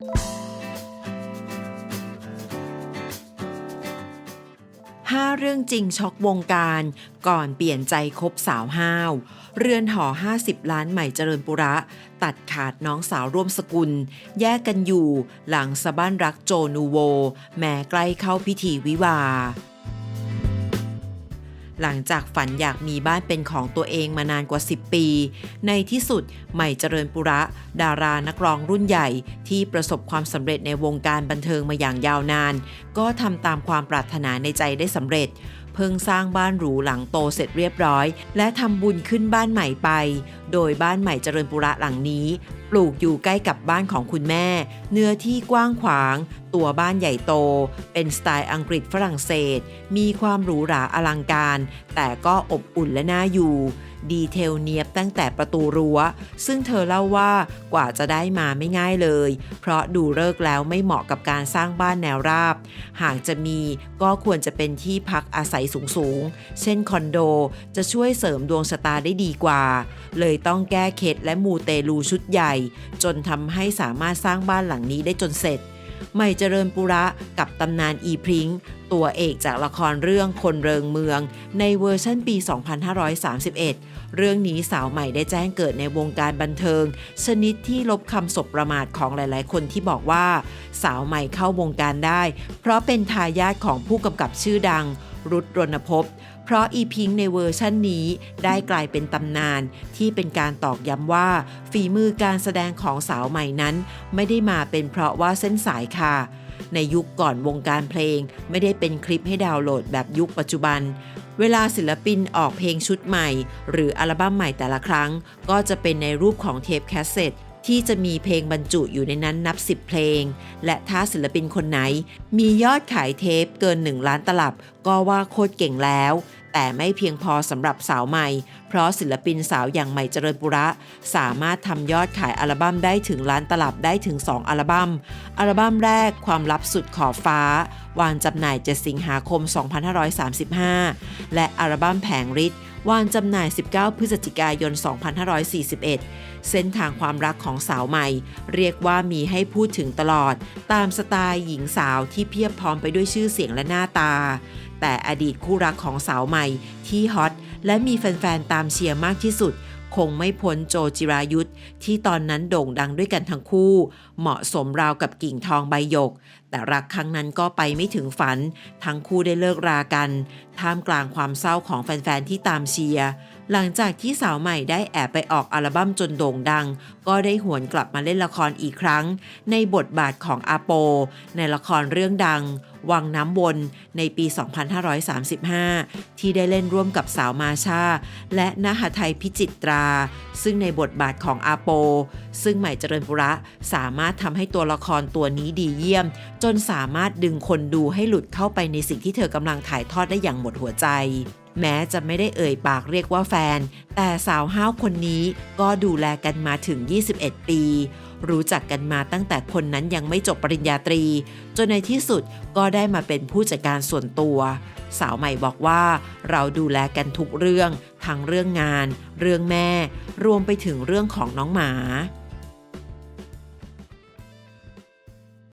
5เรื่องจริงช็อกวงการก่อนเปลี่ยนใจคบสาวห้าว เรือนหอ 50 ล้านใหม่เจริญปุระ ตัดขาดน้องสาวร่วมสกุล แยกกันอยู่หลังสะบ้านรักโจนูโว แม้ใกล้เข้าพิธีวิวา หลังจากฝันอยากมีบ้านเป็นของตัวเองมานานกว่า 10 ปี ในที่สุดใหม่เจริญปุระ ดารานักร้องรุ่นใหญ่ ที่ประสบความสำเร็จในวงการบันเทิงมาอย่างยาวนาน ก็ทำตามความปรารถนาในใจได้สำเร็จเพิ่งสร้างบ้านหรูหลังโตเสร็จเรียบร้อย และทำบุญขึ้นบ้านใหม่ไป โดยบ้านใหม่เจริญปุระหลังนี้ ปลูกอยู่ใกล้กับบ้านของคุณแม่ เนื้อที่กว้างขวางตัวบ้านใหญ่โต เป็นสไตล์อังกฤษฝรั่งเศส มีความหรูหราอลังการ แต่ก็อบอุ่นและน่าอยู่ ดีเทลเนียบตั้งแต่ประตูรั้ว ซึ่งเธอเล่าว่ากว่าจะได้มาไม่ง่ายเลย เพราะดูเลิกแล้วไม่เหมาะกับการสร้างบ้านแนวราบ หากจะมีก็ควรจะเป็นที่พักอาศัยสูงๆ เช่นคอนโดจะช่วยเสริมดวงชะตาได้ดีกว่า เลยต้องแก้เคล็ดและมูเตลูชุดใหญ่ จนทำให้สามารถสร้างบ้านหลังนี้ได้จนเสร็จ ใหม่เจริญปุระกับตำนานอีพริ้งตัวเอกจากละครเรื่องคนเริงเมือง ในเวอร์ชันปี 2531 เรื่องนี้สาวใหม่ได้แจ้งเกิดในวงการบันเทิง ชนิดที่ลบคำศพประมาทของหลายๆ คนที่บอกว่า สาวใหม่เข้าวงการได้ เพราะเป็นทายาทของผู้กำกับชื่อดัง รุตรณพเพราะอีพิงในเวอร์ชั่นนี้ได้กลายเป็นตำนานที่เป็นการตอกย้ำว่า ฝีมือการแสดงของสาวใหม่นั้น ไม่ได้มาเป็นเพราะว่าเส้นสายค่ะ ในยุคก่อนวงการเพลง ไม่ได้เป็นคลิปให้ดาวน์โหลดแบบยุคปัจจุบันเวลาศิลปินออกเพลงชุดใหม่ หรืออัลบั้มใหม่แต่ละครั้ง ก็จะเป็นในรูปของเทปแคสเซ็ต ที่จะมีเพลงบรรจุอยู่ในนั้นนับ 10 เพลง และถ้าศิลปินคนไหน มียอดขายเทปเกิน 1 ล้านตลับ ก็ว่าโคตรเก่งแล้ว แต่ไม่เพียงพอสำหรับสาวใหม่ เพราะศิลปินสาวอย่างใหม่เจริญปุระ สามารถทำยอดขายอัลบั้มได้ถึงล้านตลับได้ถึง 2 อัลบั้ม อัลบั้มแรกความลับสุดขอบฟ้า วางจำหน่าย 7 สิงหาคม 2535 และอัลบั้มแผงฤทธิ์ วางจำหน่าย 19 พฤศจิกายน 2541 เส้นทางความรักของสาวใหม่ เรียกว่ามีให้พูดถึงตลอด ตามสไตล์หญิงสาวที่เพียบพร้อมไปด้วยชื่อเสียงและหน้าตา แต่อดีตคู่รักของสาวใหม่ที่ฮอตและมีแฟนๆตามเชียร์มากที่สุด คงไม่พ้นโจจิรายุทธที่ตอนนั้นโด่งดังด้วยกันทั้งคู่ เหมาะสมราวกับกิ่งทองใบหยก แต่รักครั้งนั้นก็ไปไม่ถึงฝัน ทั้งคู่ได้เลิกรากัน ท่ามกลางความเศร้าของแฟนๆที่ตามเชียร์ หลังจากที่สาวใหม่ได้แอบไปออกอัลบั้มจนโด่งดัง ก็ได้หวนกลับมาเล่นละครอีกครั้ง ในบทบาทของอาโป ในละครเรื่องดัง วังน้ำวน ในปี 2535 ที่ได้เล่นร่วมกับสาวมาชา และนหทัยพิจิตรา ซึ่งในบทบาทของอาโป ซึ่งใหม่เจริญปุระสามารถทำให้ตัวละครตัวนี้ดีเยี่ยม จนสามารถดึงคนดูให้หลุดเข้าไปในสิ่งที่เธอกำลังถ่ายทอดได้อย่างหมดหัวใจ แม้จะไม่ได้เอ่ยปากเรียกว่าแฟน แต่สาวห้าวคนนี้ก็ดูแลกันมาถึง 21 ปี รู้จักกันมาตั้งแต่คนนั้นยังไม่จบปริญญาตรี จนในที่สุดก็ได้มาเป็นผู้จัดการส่วนตัว สาวใหม่บอกว่า เราดูแลกันทุกเรื่อง ทั้งเรื่องงาน เรื่องแม่ รวมไปถึงเรื่องของน้องหมา